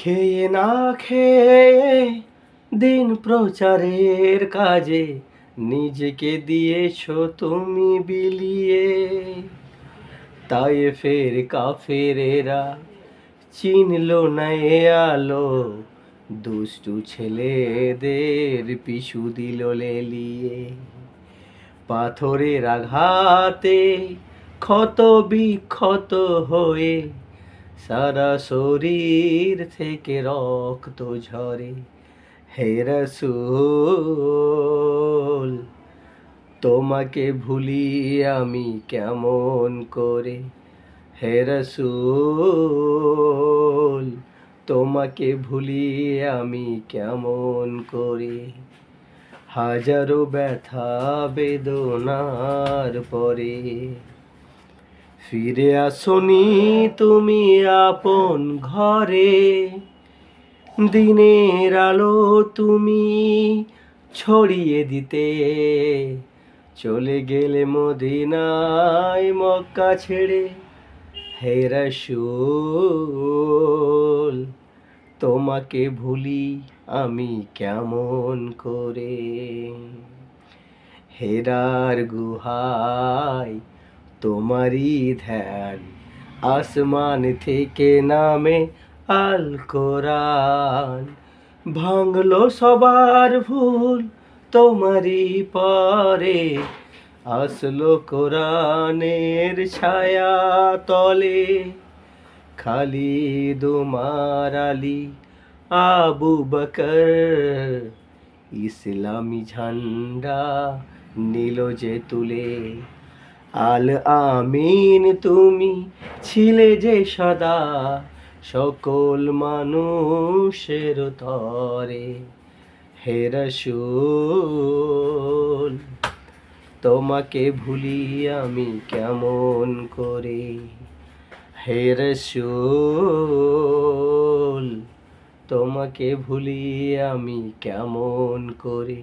খেয়ে না খেয়ে দিন প্রচারের কাজে নিজেকে দিয়েছ তুমি বিলিয়ে। তাই ফের কাফেরেরা চিনল না এ আলো, দুষ্টু ছেলেদের পিছু দিল লেলিয়ে। পাথরের আঘাতে ক্ষত বিক্ষত হয়ে সারা শরীর থেকে রক্ত ঝরে। হে রসুল, তোমাকে ভুলি আমি কেমন করে? হে রসুল, তোমাকে ভুলি আমি কেমন করে? হাজারো ব্যথা বেদনার পরে ফিরে আসনি তুমি আপন ঘরে। দিনের আলো তুমি ছড়িয়ে দিতে। চলে গেলে মদিনায় মক্কা ছেড়ে হে রসুল, তোমাকে ভুলি আমি কেমন করে? হেরার গুহায় তোমারই ধ্যান। আসমান থেকে নামে আল কোরআন। ভাঙলো সবার ভুল, তোমারই পরে। আসলো কোরআনের ছায়া তলে। খালি দুমার আলী, আবু বকর। ইসলামী ঝান্ডা নিল যে তুলে। আল আমিন তুমি ছিলে যে সদা সকল মানুষের তরে হে রসুল, তোমাকে ভুলি আমি কেমন করে? হে রসুল, তোমাকে ভুলি আমি কেমন করে?